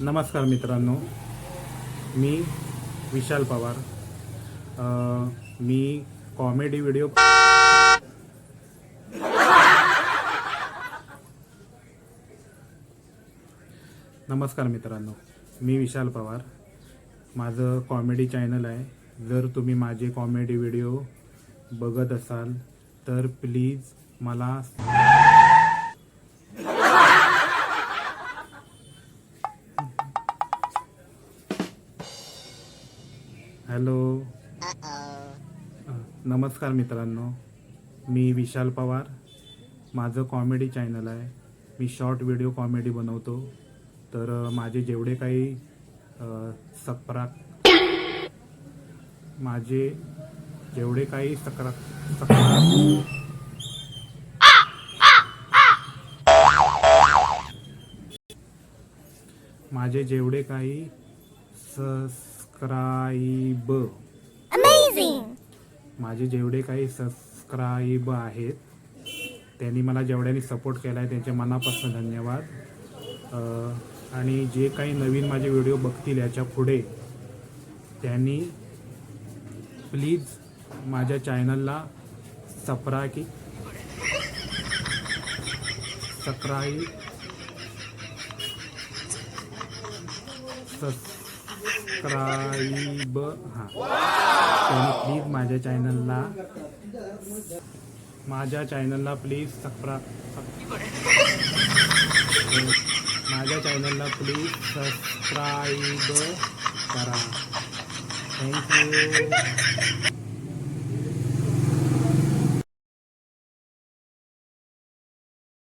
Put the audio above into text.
नमस्कार मित्रांनो. मी विशाल पवार. मी कॉमेडी व्हिडिओ नमस्कार मित्रांनो मी विशाल पवार. माझं कॉमेडी चॅनल आहे. जर तुम्ही माझे कॉमेडी व्हिडिओ बघत असाल तर प्लीज मला हॅलो. नमस्कार मित्रांनो. मी विशाल पवार. माझं कॉमेडी चॅनल आहे. मी शॉर्ट व्हिडिओ कॉमेडी बनवतो. तर माझे जेवढे काही अ, सक्रा माझे जेवढे काही सक्रा माझे जेवढे काही सबस्क्राईब माझे जेवढे काही सबस्क्राईब आहेत त्यांनी मला जेवढ्यांनी सपोर्ट केला आहे त्यांचे मनापासून धन्यवाद. आणि जे काही नवीन माझे व्हिडिओ बघतील याच्यापुढे त्यांनी प्लीज माझ्या चॅनलला सपरा की सबस्क्राईब सबस्क्राईब हां. त्यांनी प्लीज माझ्या चॅनलला माझ्या चॅनलला प्लीज सबस्क्रा माझ्या चॅनलला प्लीज सबस्क्राईब करा. थँक्यू